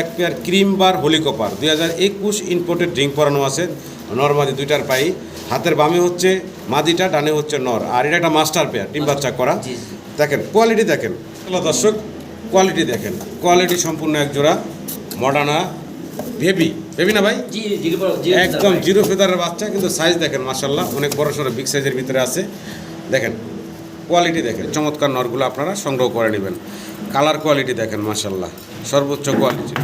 এক pair cream bar হোলি copper দুই হাজার একুশ ইম্পোর্টেড ড্রিঙ্ক পরানো আছে। নর্মাদি দুইটার পাই। হাতের বামে হচ্ছে মাদিটা ডানে হচ্ছে নর। আর এটা একটা মাস্টার পেয়ার ডিম বাচ্চা করা। দেখেন কোয়ালিটি দেখেন। দর্শক কোয়ালিটি দেখেন। কোয়ালিটি সম্পূর্ণ এক জোড়া মডার্না বেবি বেবি না ভাই? একদম জিরো ফেদারের বাচ্চা কিন্তু সাইজ দেখেন মাসাল্লাহ অনেক বড় সড়ো বিগ সাইজের ভিতরে আছে। দেখেন কোয়ালিটি দেখেন। চমৎকার নরগুলো আপনারা সংগ্রহ করে নেবেন। কালার কোয়ালিটি দেখেন মাসাল্লাহ সর্বোচ্চ কোয়ালিটি।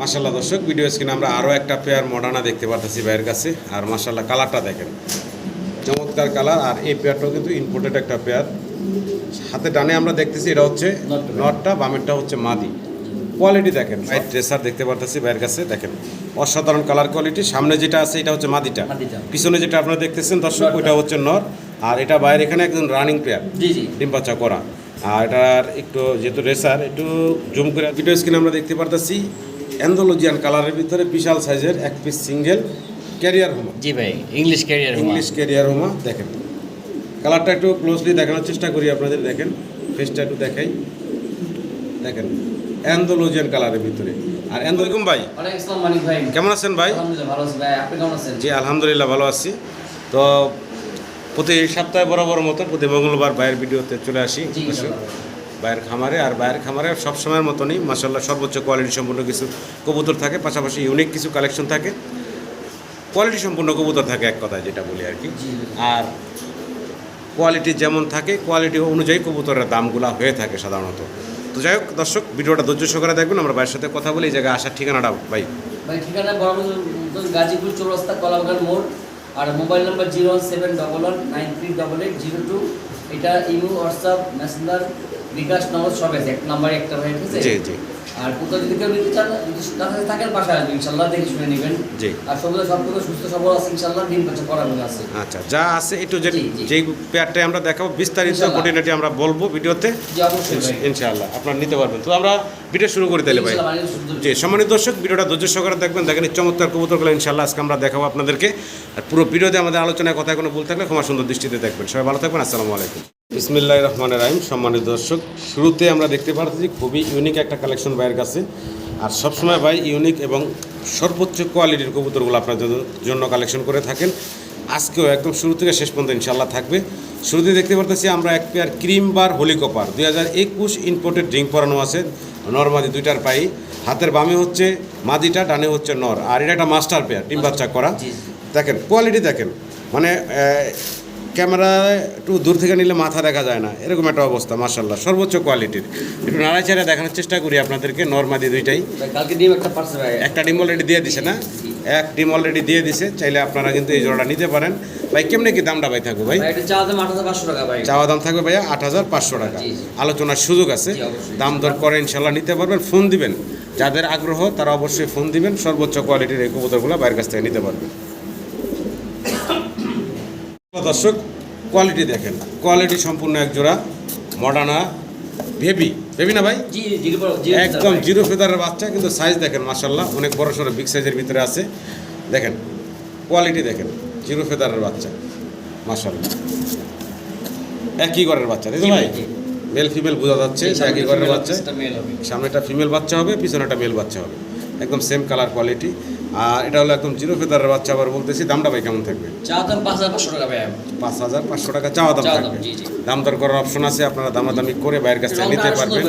মাসাল্লাহ দর্শক ভিডিও স্ক্রিনে আমরা আরও একটা পেয়ার মডার্না দেখতে পারতেছি ভাইয়ের কাছে। আর মাসাল্লাহ কালারটা দেখেন। চমৎকার কালার। আর এই পেয়ারটাও কিন্তু ইম্পোর্টেড একটা পেয়ার হাতে ডানে আমরা দেখতেছি এটা হচ্ছে নটটা। বামেরটা হচ্ছে মাদি। কোয়ালিটি দেখেন হোয়াইট ড্রেসার দেখতে পারতেছি ভাইয়ের কাছে। দেখেন অসাধারণ কালার কোয়ালিটি সামনে যেটা আছে এটা হচ্ছে মাদিটা। পিছনে যেটা আপনারা দেখতেছেন দর্শক ওইটা হচ্ছে নর আর এটা বাইরে এখানে একজন রানিং পেয়ার জি জি। ডিম বাচ্চা করা। আর এটার একটু যেহেতু রেসার একটু জুম করে ভিডিও স্ক্রিনে আমরা দেখতে পারতেছি। অ্যান্ডোলজিয়ান কালারের ভিতরে বিশাল সাইজের এক পিস সিঙ্গেল ক্যারিয়ার হোমা। জি ভাই ইংলিশ ক্যারিয়ার ইংলিশ ক্যারিয়ার হোমা দেখেন। কালারটা একটু ক্লোজলি দেখানোর চেষ্টা করি আপনাদের দেখেন। ফেসটা একটু দেখাই। দেখেন অ্যান্ডোলজিয়ান কালারের ভিতরে। আর অ্যান্ডোলিকুম ভাই। অনেক আসসালাম মানিক ভাই। কেমন আছেন ভাই? আলহামদুলিল্লাহ ভালো আছি ভাই। আপনি কেমন আছেন? জি আলহামদুলিল্লাহ ভালো আছি। তো প্রতি সপ্তাহে বরাবর মতো প্রতি মঙ্গলবার ভাইয়ের ভিডিওতে চলে আসি। ভাইয়ের খামারে আর বাইরের খামারে সব সময়ের মতনই মাসাল্লাহ সর্বোচ্চ কোয়ালিটি সম্পূর্ণ কিছু কবুতর থাকে পাশাপাশি ইউনিক কিছু কালেকশন থাকে। কোয়ালিটি সম্পূর্ণ কবুতর থাকে এক কথায় যেটা বলি আর কি। আর কোয়ালিটি যেমন থাকে কোয়ালিটি অনুযায়ী কবুতরের দামগুলা হয়ে থাকে সাধারণত। তো যাই হোক দর্শক ভিডিওটা ধৈর্য সহকারে দেখবেন আমরা ভাইয়ের সাথে কথা বলি এই জায়গায় আসার ঠিকানাটা ভাই। ভাই ঠিকানা বরাবর গাজীপুর চৌরাস্তা কলাবাগান মোড়। আর mobile number zero one seven double one nine three double eight zero two. এটা imo WhatsApp messenger bKash number সব আছে। এক নাম্বারে একটা ভাই ঠিক আছে জি জি। আর কোথাও যদি কেউ নিতে চান যদি কাছে থাকেন বাসায় আসবেন ইনশাল্লাহ দেখে শুনে নেবেন। জি। আর সবগুলো সব কিছু সুস্থ সবল আছে ইনশাল্লাহ ডিম বাচ্চা করানো আছে। আচ্ছা যা আছে একটু যে। যেই পেয়ারটাই আমরা দেখাবো বিস্তারিত ইনশাল্লাহ। কোটিনাটি আমরা বলব ভিডিওতে। জি অবশ্যই ভাই। ইনশাআল্লাহ আপনারা নিতে পারবেন। তো আমরা ভিডিও শুরু করে দিলে ভাই। ইনশাল্লাহ, জি সম্মানিত দর্শক ভিডিওটা ধৈর্য সহকারে দেখবেন। দেখেন এই চমৎকার কবুতরগুলো ইনশাআল্লাহ আজকে আমরা দেখাবো আপনাদেরকে। আর পুরো ভিডিওতে আমাদের আলোচনায় কথা কোনো ভুল থাকলে ক্ষমা সুন্দর দৃষ্টিতে দেখবেন। সবাই ভালো থাকবেন আসসালামু আলাইকুম। বিসমিল্লাহ রহমান রাহিম সম্মানিত দর্শক শুরুতে আমরা দেখতে পাচ্ছি খুবই ইউনিক একটা কালেকশন ভাইয়ের কাছে। আর সবসময় ভাই ইউনিক এবং সর্বোচ্চ কোয়ালিটির কবুতরগুলো আপনাদের জন্য কালেকশন করে থাকেন। আজকেও একদম শুরু থেকে শেষ পর্যন্ত ইনশাল্লাহ থাকবে। শুরুতে দেখতে পারতেছি আমরা এক পেয়ার ক্রিম বার হোলি কপার দুই হাজার একুশ ইম্পোর্টেড ড্রিঙ্ক পরানো আছে। নর্মাদি দুইটার পাই। হাতের বামে হচ্ছে মাদিটা ডানে হচ্ছে নর। আর এটা একটা মাস্টার পেয়ার ডিম বাচ্চা করা। দেখেন কোয়ালিটি দেখেন। মানে ক্যামেরায় একটু দূর থেকে নিলে মাথা দেখা যায় না। এরকম একটা অবস্থা মার্শাল্লাহ সর্বোচ্চ কোয়ালিটির একটু নাড়াচাড়া দেখানোর চেষ্টা করি আপনাদেরকে নর্মাদি দুইটাই। একটা ডিম অলরেডি দিয়ে দিছে না? এক ডিম অলরেডি দিয়ে দিছে। চাইলে আপনারা কিন্তু এই জোড়াটা নিতে পারেন। ভাই কেমনে কি দামটা ভাই থাকবে ভাই? চাওয়া দাম থাকবে ভাইয়া আট হাজার পাঁচশো টাকা। আলোচনার সুযোগ আছে। দাম দর করে ইনশাল্লাহ নিতে পারবেন। ফোন দিবেন। যাদের আগ্রহ তারা অবশ্যই ফোন দিবেন। সর্বোচ্চ কোয়ালিটির এই কবুতরগুলো বাইরের কাছ থেকে নিতে পারবেন। দর্শক কোয়ালিটি দেখেন। কোয়ালিটি সম্পূর্ণ এক জোড়া মডার্না বেবি। বেবি না ভাই? একদম জিরো ফেদারের বাচ্চা কিন্তু সাইজ দেখেন মার্শাল্লাহ অনেক বড় সড়ো বিগ সাইজের ভিতরে আছে। দেখেন কোয়ালিটি দেখেন। জিরো ফেদারের বাচ্চা মার্শাল্লাহ একই ঘরের বাচ্চা তাই তো ভাই মেল ফিমেল বোঝা যাচ্ছে যে একই ঘরের বাচ্চা। মেল হবে। সামনে একটা ফিমেল বাচ্চা হবে পিছনে একটা মেল বাচ্চা হবে। একদম সেম কালার কোয়ালিটি আর এটা হলো একদম জিরো ফেদারের বাচ্চা আবার বলতেছি দামটা ভাই কেমন থাকবে? পাঁচ হাজার পাঁচশো টাকা চাওয়া দাম থাকবে। দাম দর করার অপশন আছে আপনারা দামাদামি করে বাইরের কাছ থেকে নিতে পারবেন।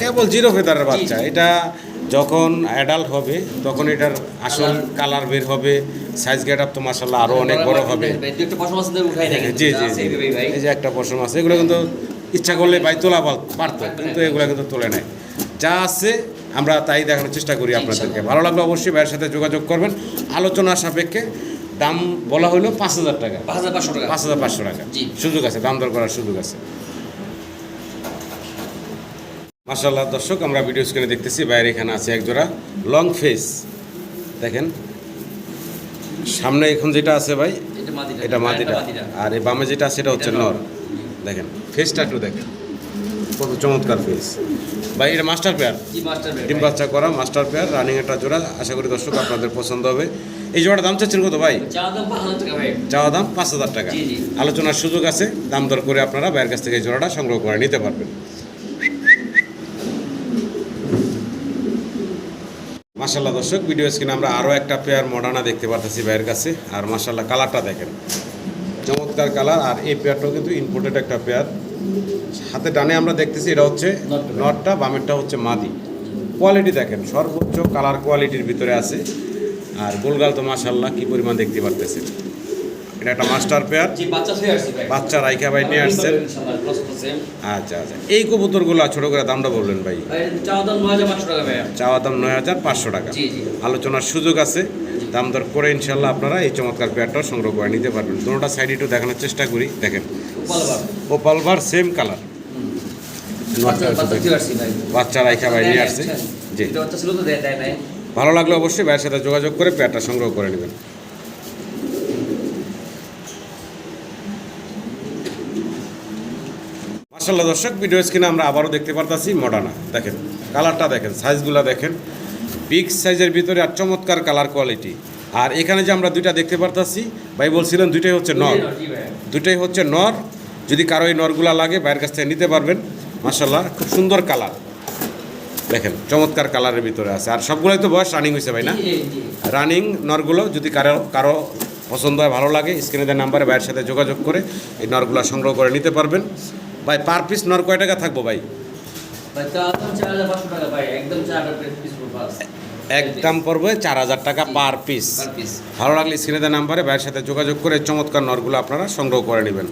কেবল জিরো ফেদারের বাচ্চা এটা যখন অ্যাডাল্ট হবে তখন এটার আসল কালার বের হবে সাইজ গেট আপ তো মাসাল্লাহ আরও অনেক বড় হবে। ভাই, জি জি জি। এই যে একটা পশম আছে এগুলো কিন্তু ইচ্ছা করলে বাই তোলা পার- পারতো কিন্তু এগুলো কিন্তু তোলে নেয় যা আছে আমরা তাই দেখানোর চেষ্টা করি আপনাদেরকে। ভালো লাগলে অবশ্যই ভাইয়ের সাথে যোগাযোগ করবেন। আলোচনা সাপেক্ষে দাম বলা হলো পাঁচ হাজার টাকা। পাঁচ হাজার পাঁচশো টাকা। পাঁচ হাজার পাঁচশো টাকা। সুযোগ আছে দাম দর করার সুযোগ আছে। মার্শাল্লাহ দর্শক আমরা ভিডিও স্ক্রিনে দেখতেছি বাইরে এখানে আছে এক জোড়া লং ফেস দেখেন সামনে এখন যেটা আছে ভাই এটা মাদিটা। আর এই বামে যেটা আছে এটা হচ্ছে নর। দেখেন ফেসটা একটু দেখেন। কত চমৎকার ফেস ভাই এটা মাস্টার পেয়ার ডিম বাচ্চা করা মাস্টার পেয়ার রানিং একটা জোড়া। আশা করি দর্শক আপনাদের পছন্দ হবে। এই জোড়ার দাম চাচ্ছেন কত ভাই? চা দাম পাঁচ হাজার টাকা চাওয়া দাম পাঁচ হাজার টাকা। আলোচনার সুযোগ আছে দাম দর করে আপনারা বাইরের কাছ থেকে এই জোড়াটা সংগ্রহ করে নিতে পারবেন। মাসাল্লাহ দর্শক ভিডিও স্ক্রিনে আমরা আরও একটা পেয়ার মডার্না দেখতে পারতেছি ভাইয়ের কাছে। আর মাসাল্লাহ কালারটা দেখেন। চমৎকার কালার আর এই পেয়ারটাও কিন্তু ইম্পোর্টেড একটা পেয়ার হাতে টানে আমরা দেখতেছি এটা হচ্ছে নটটা। নটটা বামেরটা হচ্ছে মাদি। কোয়ালিটি দেখেন সর্বোচ্চ কালার কোয়ালিটির ভিতরে আছে। আর গোলগাল তো মাসাল্লাহ কী পরিমাণ দেখতে পারতেছেন। এটা একটা মাস্টার পেয়ার বাচ্চা রাইখা ভাই নিয়ে আসছেন আচ্ছা আচ্ছা। এই কবুতরগুলো ছোট করে দামটা বললেন ভাই? চাওয়া দাম নয় হাজার পাঁচশো টাকা আলোচনার সুযোগ আছে। দাম দর করে ইনশাল্লাহ আপনারা এই চমৎকার পেয়ারটাও সংগ্রহ করে নিতে পারবেন। দুটোটা সাইড একটু দেখানোর চেষ্টা করি। দেখেন। ও পালভার সেম কালার বাচ্চা রাইখা ভাই নিয়ে আসছে। জি। ভালো লাগলে অবশ্যই ভাইয়ের সাথে যোগাযোগ করে পেয়ারটা সংগ্রহ করে নেবেন। মার্শাল্লাহ দর্শক ভিডিও স্ক্রিনে আমরা আবারও দেখতে পারতাছি মডার্না দেখেন কালারটা দেখেন সাইজগুলো দেখেন। বিগ সাইজের ভিতরে আর চমৎকার কালার কোয়ালিটি আর এখানে যে আমরা দুইটা দেখতে পারতাছি ভাই বলছিলেন দুইটাই হচ্ছে নর। দুটোই হচ্ছে নর। যদি কারও এই নরগুলা লাগে বাইরের কাছ থেকে নিতে পারবেন। মাসাল্লাহ খুব সুন্দর কালার দেখেন চমৎকার কালারের ভিতরে আছে। আর সবগুলোই তো বয়স রানিং হয়েছে ভাই না। রানিং নরগুলো যদি কারও কারও পছন্দ হয় ভালো লাগে স্ক্রিনে দেওয়ার নাম্বারে বাইরের সাথে যোগাযোগ করে এই নরগুলো সংগ্রহ করে নিতে পারবেন। ভাই পার পিস নর কয় টাকা থাকব ভাই? একদম পড়বে চার হাজার টাকা পার পিস ভালো লাগলে স্ক্রিনে দেওয়ার নাম্বারে ভাইয়ের সাথে যোগাযোগ করে চমৎকার নরগুলো আপনারা সংগ্রহ করে নেবেন।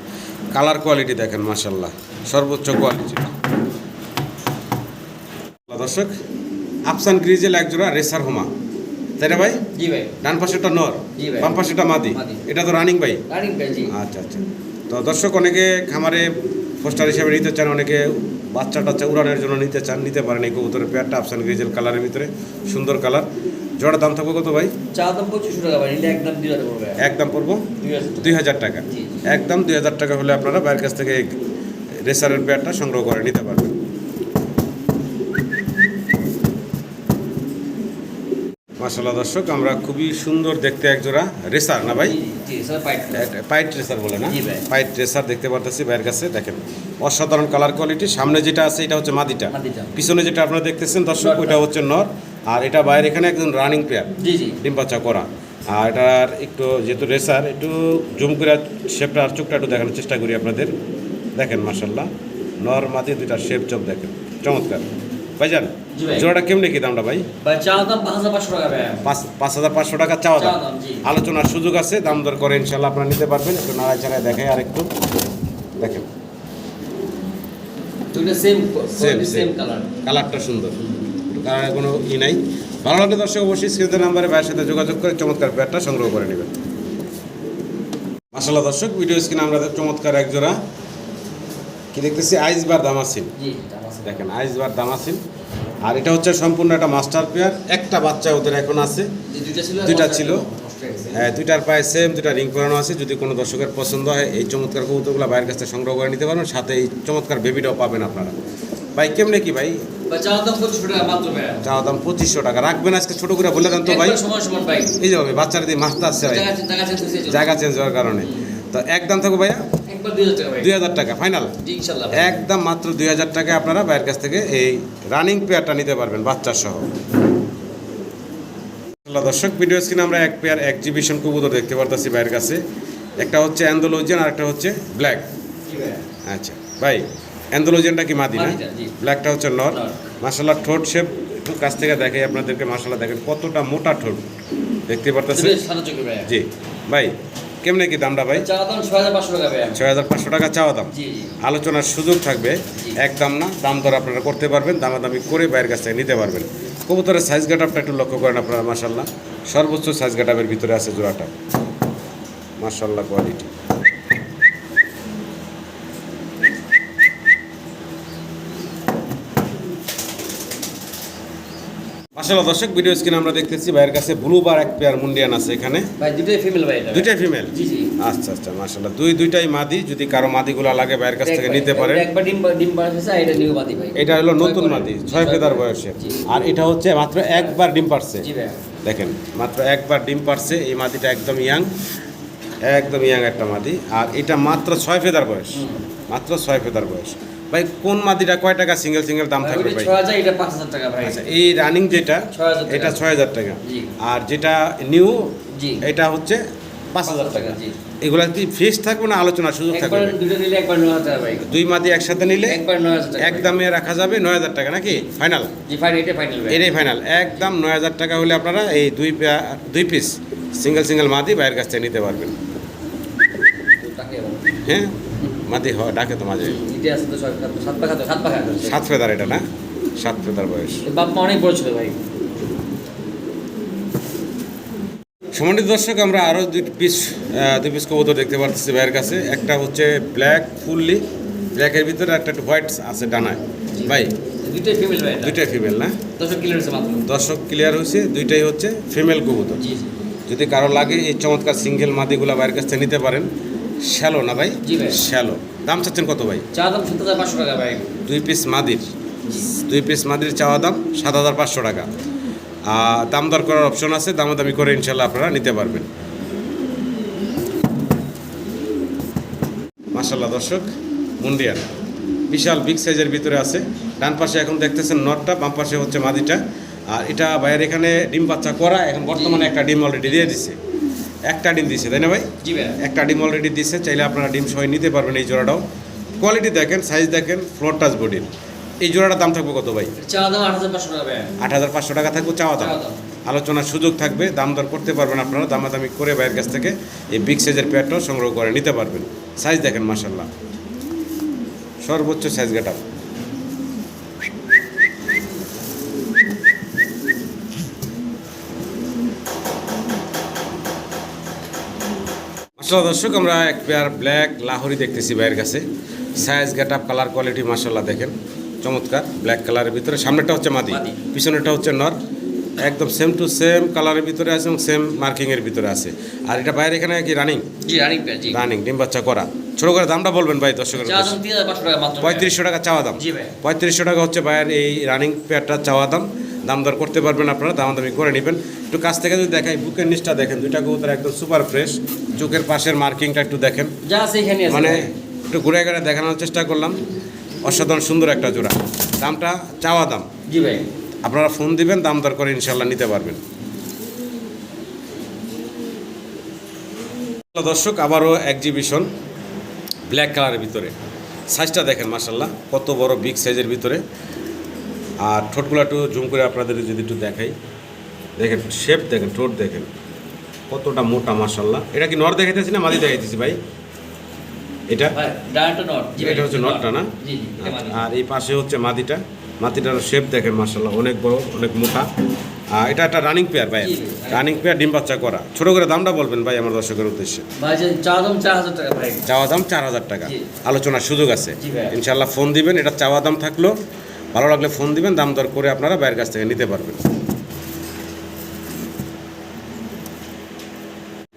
কালার কোয়ালিটি দেখেন মাসাল্লাহ সর্বোচ্চ কোয়ালিটি দর্শক আফসান গ্রিজেল একজোড়া রেসার হোমা তাই না ভাই? জি ভাই। ডান পাশেটা নর। বাম পাশেটা মাদি। মাদি। এটা তো রানিং ভাই? রানিং ভাই জি। আচ্ছা আচ্ছা। তো দর্শক অনেকে খামারে পোস্টার হিসেবে নিতে চান অনেকে বাচ্চা টাচ্চা উড়ানের জন্য নিতে চান নিতে পারেন এই কবুতরের পেয়ারটা আফসান গ্রিজেল কালারের ভিতরে সুন্দর কালার জোড়া দাম থাকবে কত ভাই? চা দাম পঁচিশশো টাকা ভাই একদম দুই হাজার পড়বে। একদম পড়ব? দুই হাজার টাকা। একদম দুই হাজার টাকা হলে আপনারা বাইরের কাছ থেকে রেসারের পেয়ারটা সংগ্রহ করে নিতে পারবেন। মাসাল্লাহ দর্শক আমরা খুবই সুন্দর দেখতে একজোড়া রেসার না ভাই? জি পাইট রেসার। বলে না? পাইট রেসার দেখতে পারতেছি ভাইয়ের কাছে দেখেন। অসাধারণ কালার কোয়ালিটি সামনে যেটা আছে এটা হচ্ছে মাদিটা। পিছনে যেটা আপনারা দেখতেছেন দর্শক ওইটা হচ্ছে নর আর এটা বাইরে এখানে একজন রানিং প্লেয়ার ডিম বাচ্চা করা। আর এটার একটু যেহেতু রেসার একটু জুম করে শেপটা আর চোখটা একটু দেখানোর চেষ্টা করি আপনাদের। দেখেন মার্শাল্লাহ নর মাদি দুইটা শেপ চোখ দেখেন। চমৎকার। ভাইজান জোড়াটা কেমনি কি দামটা ভাই? পাঁচ হাজার পাঁচশো টাকা চাওয়া দাম। আলোচনার সুযোগ আছে দাম দর করে ইনশাল্লাহ আপনারা নিতে পারবেন। একটু নাড়ায় চাড়ায় দেখে আর একটু দেখেন কালারটা সুন্দর। কালারের কোনো ই নাই। ভালো লাগলে দর্শক অবশ্যই স্ক্রিনের নাম্বারে ভাইয়ের সাথে যোগাযোগ করে চমৎকার প্যাডটা সংগ্রহ করে নেবেন। মাসাল্লাহ দর্শক ভিডিও স্ক্রিনে আমরা চমৎকার এক জোড়া কি দেখতেছি? আইস বার দামাসিন জি দাম আছে দেখেন আইস বার দামাসিন আর এটা হচ্ছে সম্পূর্ণ একটা মাস্টার পেয়ার। একটা বাচ্চা ওদের এখন আছে। দুইটা ছিল হয়ে দুইটার পায়ে সেম দুইটা রিং করানো আছে। যদি কোনো দর্শকের পছন্দ হয় এই চমৎকার কবুতরগুলো বাইরের কাছ থেকে সংগ্রহ করে নিতে পারবেন। সাথে এই চমৎকার বেবিটাও পাবেন আপনারা। ভাই কেমনে কি ভাই? চাওয়া দাম পঁচিশশো টাকা দাম রাখবেন আজকে ছোট করে বলে দেন তো ভাই। এই যে ভাই বাচ্চারা দিয়ে আসছে ভাই। জায়গা চেঞ্জ হওয়ার কারণে। তো একদম থাকো ভাইয়া। একবার দুই হাজার টাকা ফাইনাল। একদম মাত্র দুই হাজার টাকা আপনারা ভাইয়ের কাছ থেকে এই রানিং পেয়ারটা নিতে পারবেন বাচ্চার সহ। দর্শক ভিডিও স্ক্রিনে আমরা এক পেয়ার এক্সিবিশন কবুতর দেখতে পারতেছি ভাইয়ের কাছে। একটা হচ্ছে অ্যান্ডোলজিয়ান আর একটা হচ্ছে ব্ল্যাক আচ্ছা ভাই অ্যান্ডোলজিয়ানটা কি মাদি না? ব্ল্যাকটা হচ্ছে নর। মাসাল্লাহ ঠোঁট শেপ একটু কাছ থেকে দেখাই আপনাদেরকে মাসাল্লাহ দেখেন কতটা মোটা ঠোঁট। দেখতে পারতেছে? দুটোই সাদা চোখের ভাই জি ভাই কেমনে কি দামটা ভাই? ছয় হাজার পাঁচশো টাকা চাওয়া দাম? আলোচনার সুযোগ থাকবে। এক দাম না দাম দর আপনারা করতে পারবেন দামাদামি করে বাইরের কাছ থেকে নিতে পারবেন। কবুতরের সাইজ গাটাপটা একটু লক্ষ্য করেন আপনারা মার্শাল্লাহ সর্বোচ্চ সাইজ গাটাপের ভিতরে আছে জোড়াটা। মার্শাল্লাহ কোয়ালিটি মাসাল্লাহ দর্শক ভিডিও স্ক্রিনে আমরা দেখতেছি ভাইয়ের কাছে ব্লু বার এক পেয়ার মুন্ডিয়ান আছে এখানে। ভাই দুটোই ফিমেল ভাই এটা। দুইটাই ফিমেল জি জি। আচ্ছা আচ্ছা মাসাল্লাহ দুই দুইটাই মাদি যদি কারও মাদিগুলো লাগে ভাইয়ের কাছ থেকে নিতে একবার ডিম ডিম হয়েছে এটা নিউ বাদি ভাই। এটা হলো নতুন মাদি ছয় ফেদার বয়সে আর এটা হচ্ছে মাত্র একবার ডিম পারছে। জি ভাই। দেখেন মাত্র একবার ডিম পারছে এই মাদিটা একদম ইয়াং একদম ইয়াং একটা মাদি। আর এটা মাত্র ছয় ফেদার বয়স। মাত্র ছয় ফেদার বয়স। ভাই কোন মাদিটা কয় টাকা সিঙ্গেল সিঙ্গেল দাম থাকবে ভাই? এটা টাকা আচ্ছা এই রানিং যেটা 6,000 এটা ছয় হাজার টাকা। আর যেটা নিউ এটা হচ্ছে পাঁচ হাজার টাকা। জি। এগুলা কি ফিক্স থাকবে না আলোচনার সুযোগ থাকবে? দুটো নিলে একবার নয় হাজার টাকা ভাই। দুই মাদি একসাথে নিলে একবার টাকা এক দামে রাখা যাবে নয় হাজার টাকা নাকি? ফাইনাল জি ফাইন এটা ফাইনাল ভাই। এটাই ফাইনাল একদম নয় হাজার টাকা হলে আপনারা এই দুই দুই পিস সিঙ্গেল সিঙ্গেল মাদি বাইরের কাছ থেকে নিতে পারবেন। হ্যাঁ? মাদি হয় ডাকে তো মাঝে। সাত ফেদার এটা না? সাত ফেদার বয়স। এর বাপ মা অনেক বড় ছিল ভাই। সম্মানিত দর্শক আমরা আরও দুই পিস দুই পিস কবুতর দেখতে পাচ্ছি ভাইয়ের কাছে। একটা হচ্ছে ব্ল্যাক ফুললি। ব্ল্যাকের ভিতরে একটা হোয়াইট আছে ডানায়। ভাই দুইটাই ফিমেল ভাই দুইটাই ফিমেল না? হয়েছে দর্শক ক্লিয়ার হয়েছে দুইটাই হচ্ছে ফিমেল কবুতর। যদি কারও লাগে এই চমৎকার সিঙ্গেল মাদিগুলো বাইরের কাছ থেকে নিতে পারেন। শ্যালো না ভাই? জি ভাই। শ্যালো। দাম চাচ্ছেন কত ভাই? চা দাম সাত হাজার পাঁচশো টাকা ভাই। দুই পিস মাদির। দুই পিস মাদির চাওয়া দাম সাত হাজার পাঁচশো টাকা। আর দাম দর করার অপশন আছে দামাদামি করে ইনশাল্লাহ আপনারা নিতে পারবেন। মাসাল্লাহ দর্শক মুন্ডিয়ান। বিশাল বিগ সাইজের ভিতরে আছে। ডান পাশে এখন দেখতেছেন নটটা বাম পাশে হচ্ছে মাদিটা। আর এটা বাইরের এখানে ডিম বাচ্চা করা এখন বর্তমানে একটা ডিম অলরেডি দিয়ে দিছে। একটা ডিম দিছে তাই না ভাই? জি ভাই একটা ডিম অলরেডি দিচ্ছে চাইলে আপনারা ডিম সহ নিতে পারবেন এই জোড়াটাও। কোয়ালিটি দেখেন সাইজ দেখেন ফ্লোর টাচ বডির এই জোড়াটার দাম থাকবে কত ভাই? আট হাজার পাঁচশো টাকা থাকবে চাওয়া দাম আলোচনার সুযোগ থাকবে দাম দর করতে পারবেন আপনারা দামাদামি করে বাইরের কাছ থেকে এই বিগ সাইজের পেয়ারটাও সংগ্রহ করে নিতে পারবেন। সাইজ দেখেন মাসাল্লাহ সর্বোচ্চ সাইজ গেটা মাসাল্লাহ দর্শক আমরা এক পেয়ার ব্ল্যাক লাহরি দেখতেছি ভাইয়ের কাছে। Size get up colour quality মাসাল্লাহ দেখেন। চমৎকার ব্ল্যাক কালারের ভিতরে। সামনেটা হচ্ছে মাদি। পিছনেটা হচ্ছে নর। একদম সেম টু সেম কালারের ভিতরে আছে এবং সেম মার্কিংয়ের ভিতরে আছে। আর এটা বাইরে এখানে কি রানিং রানিং ডিম বাচ্চা করা। ছোটো করে দামটা বলবেন ভাই দর্শকের। পঁয়ত্রিশশো টাকা চাওয়া দাম। পঁয়ত্রিশশো টাকা হচ্ছে ভাইয়ের এই রানিং পেয়ারটা চাওয়া দাম। দাম দর করতে পারবেন আপনারা দামাদামি করে নেবেন। একটু কাছ থেকে যদি দেখাই বুকের নিচটা দেখেন দুইটা কবুতর একদম সুপার ফ্রেশ চোখের পাশের মার্কিংটা একটু দেখেন। মানে একটু ঘুরে ঘুরে দেখানোর চেষ্টা করলাম। অসাধারণ সুন্দর একটা জোড়া। দামটা চাওয়া দাম। জি ভাই। আপনারা ফোন দিবেন দাম দর করে ইনশাল্লাহ নিতে পারবেন। দর্শক আবারও এক্সিবিশন ব্ল্যাক কালারের ভিতরে। সাইজটা দেখেন মাসাল্লাহ কত বড় বিগ সাইজের ভিতরে। আর ঠোঁটগুলো একটু জুম করে আপনাদের যদি একটু দেখাই। দেখেন শেপ দেখেন ঠোঁট দেখেন। কতটা মোটা মাসাল্লাহ এটা কি নর দেখাইতেছি না মাদি দেখাইতেছি ভাই? এটা? এটা হচ্ছে নটটা না। আর এই পাশে হচ্ছে মাদিটা। মাদিটার শেপ দেখেন মার্শাল্লাহ অনেক বড় অনেক মোটা। আর এটা একটা রানিং পেয়ার ভাই। রানিং পেয়ার ডিম বাচ্চা করা। ছোট করে দামটা বলবেন ভাই আমার দর্শকের উদ্দেশ্যে। চাওয়া দাম চার হাজার টাকা আলোচনার সুযোগ আছে। ইনশাল্লাহ ফোন দিবেন এটা চাওয়া দাম থাকল। ভালো লাগলে ফোন দিবেন দাম দর করে আপনারা বাইরের কাছ থেকে নিতে পারবেন।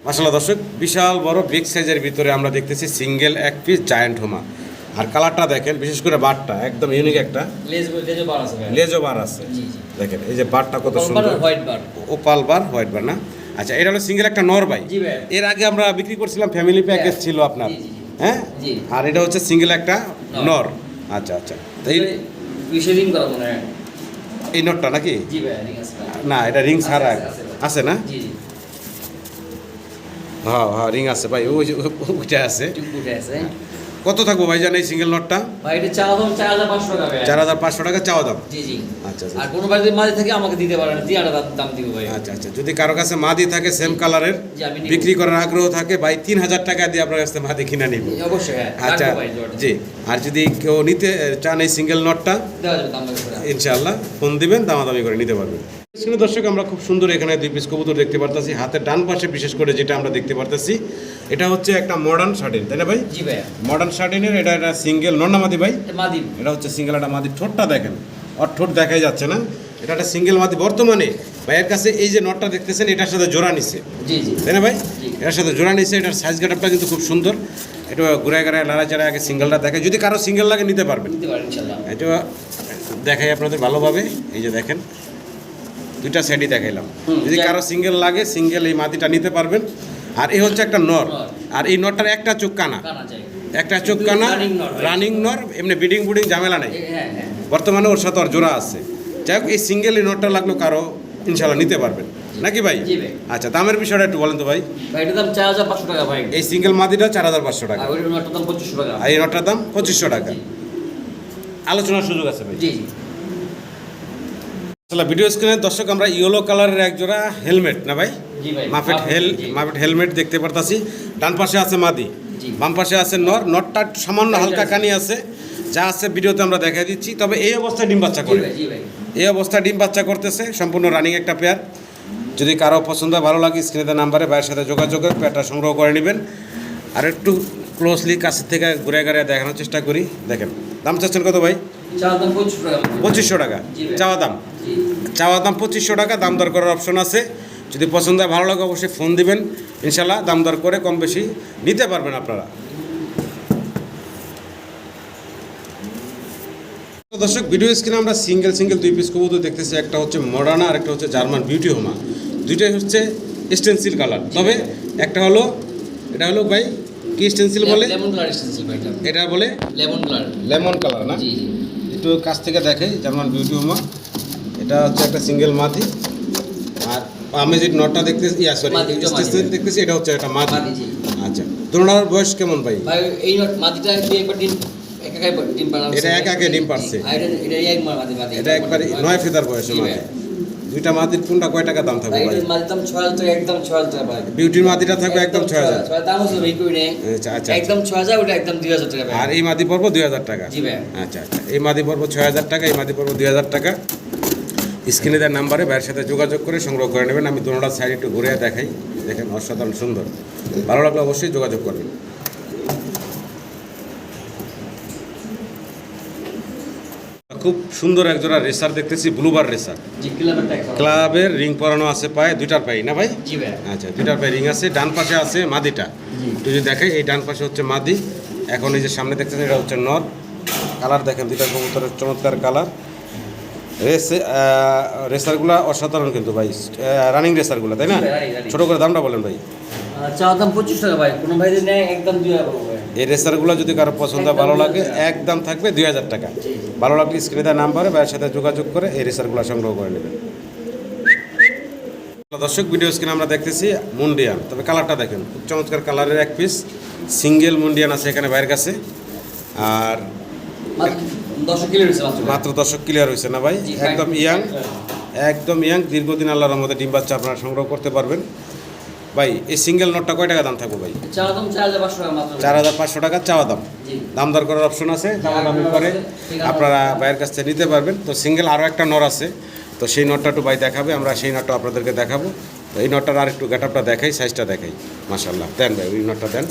মাসাল্লাহ দর্শক বিশাল বড় বিগ সাইজের ভিতরে আমরা দেখতেছি সিঙ্গেল এক পিস জায়ান্ট হোমা। আর কালারটা দেখেন বিশেষ করে বারটা একদম ইউনিক একটা। লেজ লেজও বার আছে দেখেন এই যে বারটা কত সুন্দর। ওপাল বার হোয়াইট বার না? আচ্ছা এটা হলো সিঙ্গেল একটা নর বাই ভাই। এর আগে আমরা বিক্রি করছিলাম ফ্যামিলি প্যাকেজ ছিল আপনার। হ্যাঁ? আর এটা হচ্ছে সিঙ্গেল একটা নর। আচ্ছা আচ্ছা। রিং করা মনে হয়। এই নটটা নাকি? জি ভাই রিং আছে না এটা রিং ছাড়া আছে, না? জি জি। হ্যাঁ হ্যাঁ রিং আছে ভাই ওই ওইটা আছে। আছে। কত থাকব ভাই জান এই সিঙ্গেল নটটা ভাই এটা চা দাম চার হাজার পাঁচশো টাকা ভাই। চার হাজার পাঁচশো টাকা চাওয়া দাম? জি জি। আচ্ছা আর আচ্ছা কোনো বাড়িতে মাঝে থেকে আমাকে দিতে পারেন তিন হাজার দাম দিব ভাই। আচ্ছা আচ্ছা। যদি কারও কাছে মাদি থাকে সেম কালারের জি। বিক্রি করার আগ্রহ থাকে ভাই তিন হাজার টাকা দিয়ে আপনার কাছে মাদি কিনে নিব। জি, অবশ্যই হ্যাঁ। আচ্ছা ভাই জি। আর যদি কেউ নিতে চান এই সিঙ্গেল নটটা। ইনশাআল্লাহ ফোন দিবেন দামাদামি করে নিতে পারবেন। শুনে দর্শক আমরা খুব সুন্দর এখানে দুই পিস কবুতর দেখতে পারতেছি। হাতের ডান পাশে বিশেষ করে যেটা আমরা দেখতে পারতেছি এটা হচ্ছে একটা মডার্ন শার্টিন তাই না ভাই? জি ভাই মডার্ন শার্টিনের এটা একটা সিঙ্গেল নন্নামাদি ভাই? মাদি। এটা হচ্ছে সিঙ্গেল একটা মাদি ঠোঁটটা দেখেন। আর ঠোঁট দেখাই যাচ্ছে না। এটা একটা সিঙ্গেল মাদি বর্তমানে। ভাইয়ের কাছে এই যে নটটা দেখতেছেন এটার সাথে জোড়া নিছে। জি জি। তাই না ভাই? এটার সাথে জোড়া নিছে এটার সাইজ গেটআপটা কিন্তু খুব সুন্দর। এটা ঘুরায় ঘুরায় লাড়া চাড়া আগে সিঙ্গেলটা দেখে যদি কারও সিঙ্গেল লাগে নিতে পারবেন। এটা দেখাই আপনাদের ভালোভাবে। এই যে দেখেন দুইটা সাইডই দেখাইলাম। যদি কারও সিঙ্গেল লাগে সিঙ্গেল এই মাটিটা নিতে পারবেন। আর এই হচ্ছে একটা নর। আর এই নরটার একটা চোখ কানা। একটা চোখ কানা। রানিং নর এমনি বিডিং বুডিং ঝামেলা নেই। হ্যাঁ হ্যাঁ। বর্তমানে ওর সাথে ওর জোড়া আছে। যাই হোক এই সিঙ্গেল এই নটটা লাগল কারও ইনশাল্লাহ নিতে পারবেন। নাকি ভাই? আচ্ছা দামের বিষয়টা একটু বলেন তো ভাই। ভাই দাম চার হাজার পাঁচশো টাকা ভাই। এই সিঙ্গেল মাদিটা চার হাজার পাঁচশো টাকা। এই নটটার দাম পঁচিশশো টাকা। আলোচনার সুযোগ আছে ভাই। জি। আসলে ভিডিও স্ক্রিনে দর্শক আমরা ইয়েলো কালারের এক জোড়া হেলমেট না ভাই? মাফেট হেল। মাফেট হেলমেট দেখতে পারতাছি। ডান পাশে আছে মাদি বাম পাশে আছে নর নটটা সামান্য হালকা কানি আছে যা আছে ভিডিওতে আমরা দেখা দিচ্ছি। তবে এই অবস্থায় ডিম বাচ্চা করে। এই অবস্থায় ডিম বাচ্চা করতেছে সম্পূর্ণ রানিং একটা পেয়ার যদি কারও পছন্দ হয় ভালো লাগে স্ক্রিনে নাম্বারে ভাইয়ের সাথে যোগাযোগ করে পেয়ারটা সংগ্রহ করে নেবেন। আর একটু ক্লোজলি কাছের থেকে ঘুরে ঘুরে দেখানোর চেষ্টা করি। দেখেন দাম চাচ্ছেন কত ভাই? পঁচিশশো টাকা। চাওয়া দাম? চাওয়া দাম পঁচিশশো টাকা দাম দর করার অপশন আছে। যদি পছন্দ হয় ভালো লাগে অবশ্যই ফোন দিবেন। ইনশাল্লাহ দাম দর করে কম বেশি নিতে পারবেন আপনারা। দর্শক ভিডিও স্ক্রিনে আমরা সিঙ্গেল সিঙ্গেল দুই পিস কবুতর দেখতেছি। একটা হচ্ছে মডার্না আর একটা হচ্ছে জার্মান বিউটি হোমা দুইটাই হচ্ছে স্টেন্সিল কালার তবে একটা হলো এটা হলো ভাই কি স্টেন্সিল বলে? লেমন কালার এসেছে ভাই এটা। বলে লেমন কালার লেমন কালার না? একটু কাছ থেকে দেখে জার্মান বিউটি হোমা এটা হচ্ছে একটা সিঙ্গেল মাদি। আর আমি যে নটটা দেখতেছি ইয়া সরি দেখতেছি এটা হচ্ছে একটা মাদি। আচ্ছা দুটোটার বয়স কেমন ভাই? ভাই এই মাটিটা কি একবার পাড়া এটা একা একা ডিম। আর এটা একবারে নয় ফেদার বয়সে মাদি। দুইটা মাদির কোনটা কয় টাকা দাম থাকবে ভাই মাটির দাম ছয় হাজার টাকা একদম ছয় হাজার টাকা ভাই। বিউটির মাদিটা থাকবে একদম ছয় হাজার। ছয় দাম হচ্ছে ভাই কই নেই? আচ্ছা আচ্ছা। একদম ছয় হাজার ওটা একদম দুই হাজার টাকা ভাই। আর এই মাদি পড়ব দুই হাজার টাকা? জি ভাই। আচ্ছা আচ্ছা এই মাদি পড়ব ছয় হাজার টাকা এই মাদি পড়ব দুই হাজার টাকা। স্ক্রিনে দেওয়ার নাম্বারে ভাইয়ের সাথে যোগাযোগ করে সংগ্রহ করে নেবেন। আমি দুটোটা সাইড একটু ঘুরে দেখাই। দেখেন অসাধারণ সুন্দর। ভালো লাগলে অবশ্যই যোগাযোগ করবেন। খুব সুন্দর একজোড়া রেসার দেখতেছি ব্লুবার রেসার। ক্লাবের রিং পরানো আছে পায়ে দুইটার পায়ে না ভাই? আচ্ছা দুইটার পায়ে রিং আছে ডান পাশে আছে মাদিটা। একটু যদি দেখে এই ডান পাশে হচ্ছে মাদি। এখন এই যে সামনে দেখতেছেন এটা হচ্ছে নর। কালার দেখেন দুইটা কবুতরের চমৎকার কালার। রেসে রেসারগুলো অসাধারণ কিন্তু ভাই। রানিং রেসারগুলো তাই না। ছোট করে দামটা বলেন ভাই। চা দাম পঁচিশ টাকা ভাই। কোনো ভাই নেয় একদম দুই এই রেসারগুলো যদি কারও পছন্দ ভালো লাগে। একদম থাকবে দুই হাজার টাকা। ভালো লাগলে স্ক্রিনে দেওয়া নাম্বারে ভাইয়ের সাথে যোগাযোগ করে এই রেসারগুলো সংগ্রহ করে নেবেন। দর্শক ভিডিও স্ক্রিনে আমরা দেখতেছি মুন্ডিয়ান। তবে কালারটা দেখেন খুব চমৎকার কালারের এক পিস সিঙ্গেল মুন্ডিয়ান আছে এখানে বাইরের কাছে। আর মাত্র। দর্শক ক্লিয়ার হয়েছে না ভাই? একদম ইয়াং একদম ইয়াং দীর্ঘদিন আল্লাহর মধ্যে ডিম বাচ্চা আপনারা সংগ্রহ করতে পারবেন। ভাই এই সিঙ্গেল নোটটা কয় টাকা দাম থাকবে ভাই? চার হাজার পাঁচশো টাকা চাওয়া দাম। দাম দর করার অপশন আছে দামাদামি করে আপনারা ভাইয়ের কাছ থেকে নিতে পারবেন। তো সিঙ্গেল আরও একটা নর আছে। তো সেই নটটা একটু ভাই দেখাবে আমরা সেই নটটা আপনাদেরকে দেখাবো। তো এই নটটার আর একটু গেটআপটা দেখাই সাইজটা দেখাই। মাশাল্লাহ দেন ভাই ওই নটটা দেন।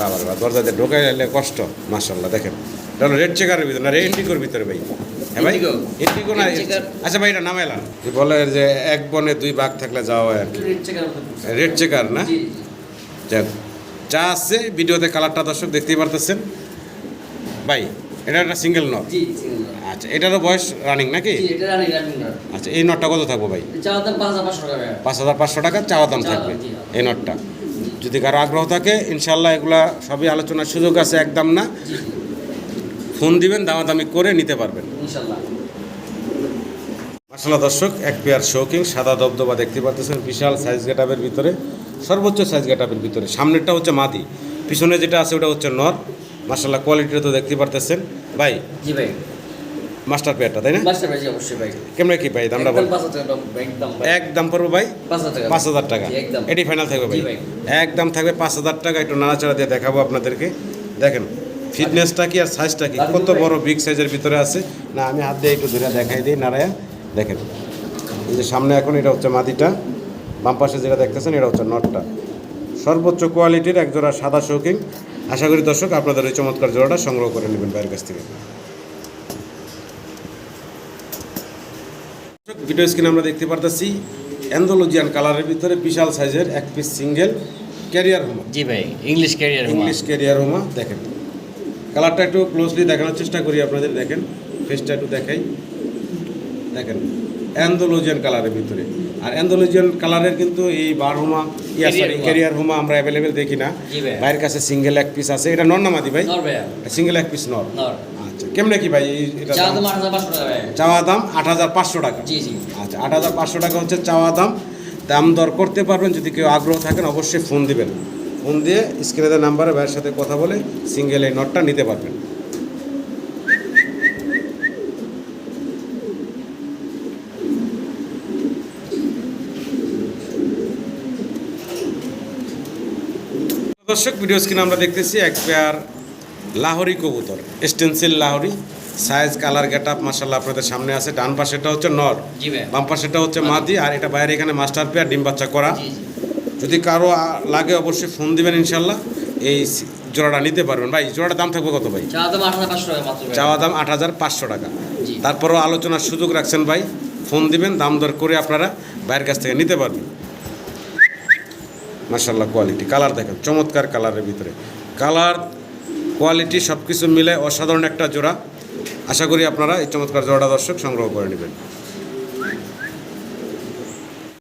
বাবা বাবা দরজাতে ঢোকাই এলে কষ্ট মাশাল্লাহ দেখেন। এটা হলো রেড চেকারের ভিতরে না রেড ইন্ডিগোর ভিতরে ভাই। হ্যাঁ ভাই? ইন্ডিগো না আচ্ছা ভাই এটা নাম এলাম বলে যে এক বনে দুই বাঘ থাকলে যাওয়া হয় আর কি। রেড চেকার না? যাক যা আছে ভিডিওতে কালারটা দর্শক দেখতেই পারতেছেন। ভাই এটা একটা সিঙ্গেল নট। আচ্ছা এটারও বয়স রানিং নাকি? আচ্ছা এই নটটা কত থাকব ভাই? পাঁচ হাজার পাঁচশো টাকা। চাওয়া দাম থাকবে এই নটটা যদি কারও আগ্রহ থাকে ইনশাল্লাহ এগুলা সবই আলোচনার সুযোগ আছে একদম না। ফোন দিবেন দামাদামি করে নিতে পারবেন। মার্শাল্লাহ দর্শক এক পেয়ার শৌকিং সাদা দবদবা দেখতে পাচ্ছেন বিশাল সাইজ গেটাপের ভিতরে সর্বোচ্চ সাইজ গেটাপের ভিতরে। সামনেরটা হচ্ছে মাদি পিছনে যেটা আছে ওটা হচ্ছে নর। মার্শাল্লাহ কোয়ালিটিটা তো দেখতে পারতেছেন। ভাই জি ভাই। মাস্টার পেয়ারটা তাই না? মাস্টার ভাই অবশ্যই ভাই। কেমনে কি ভাই দামটা বল একদম পড়ব ভাই? পাঁচ হাজার টাকা। এটি ফাইনাল থাকবে ভাই। একদম থাকবে পাঁচ হাজার টাকা একটু নাড়াচাড়া দিয়ে দেখাবো আপনাদেরকে। দেখেন ফিটনেসটা কি আর সাইজটা কি? কত বড় বিগ সাইজের ভিতরে আছে? না আমি হাত দিয়ে একটু ধরে দেখাই দিই নাড়ায়া দেখেন এই যে সামনে এখন এটা হচ্ছে মাদিটা। বাম পাশে যেটা দেখতেছেন এটা হচ্ছে নটটা। সর্বোচ্চ কোয়ালিটির এক জোড়া সাদা শৌকিং আশা করি দর্শক আপনাদের এই চমৎকার জোড়াটা সংগ্রহ করে নেবেন বাইরের কাছ থেকে। ভিডিও স্ক্রিনে আমরা দেখতে পারতেছি অ্যান্ডোলজিয়ান কালারের ভিতরে বিশাল সাইজের এক পিস সিঙ্গেল ক্যারিয়ার হোমা। জি ভাই ইংলিশ ক্যারিয়ার ইংলিশ ক্যারিয়ার হোমা দেখেন। কালারটা একটু ক্লোজলি দেখানোর চেষ্টা করি আপনাদের দেখেন। ফেসটা একটু দেখাই। দেখেন অ্যান্ডোলজিয়ান কালারের ভিতরে। আর অ্যান্ডোলজিয়ান কালারের কিন্তু এই বার হোমা ইয়া সরি ক্যারিয়ার হোমা। আমরা অ্যাভেলেবেল দেখি না। জি ভাই। ভাইয়ের কাছে সিঙ্গেল এক পিস আছে। এটা নর নামাদি ভাই? সিঙ্গেল এক পিস নর। কেমনে কি ভাই এটা চাওয়া দাম আট হাজার পাঁচশো টাকা আচ্ছা আট হাজার পাঁচশো টাকা হচ্ছে চাওয়া দাম। দাম দর করতে পারবেন যদি কেউ আগ্রহ থাকেন অবশ্যই ফোন দিবেন। ফোন দিয়ে স্ক্রিনে দেওয়া নাম্বারে ভাইয়ের সাথে কথা বলে সিঙ্গেল এই নটটা নিতে পারবেন। দর্শক ভিডিও স্ক্রিনে আমরা দেখতেছি এক পেয়ার লাহোরি কবুতর। Stencil Lahori size colour get up মাসাল্লাহ আপনাদের সামনে আছে। ডান পাশেটা হচ্ছে নর। বাম পাশেটা হচ্ছে মাদি। আর এটা বাইরে এখানে মাস্টার পেয়ার ডিম বাচ্চা করা। যদি কারও লাগে অবশ্যই ফোন দিবেন ইনশাল্লাহ এই জোড়াটা নিতে পারবেন। ভাই জোড়াটার দাম থাকবে কত ভাই? চা দাম আট হাজার পাঁচশো টাকা চাওয়া দাম আট হাজার পাঁচশো টাকা। তারপরও আলোচনার সুযোগ রাখছেন ভাই। ফোন দিবেন দাম দর করে আপনারা বাইরের কাছ থেকে নিতে পারবেন। মার্শাল্লাহ কোয়ালিটি কালার দেখেন চমৎকার কালারের ভিতরে। কালার কোয়ালিটি সব কিছু মিলে অসাধারণ একটা জোড়া। আশা করি আপনারা এই চমৎকার জোড়াটা দর্শক সংগ্রহ করে নেবেন।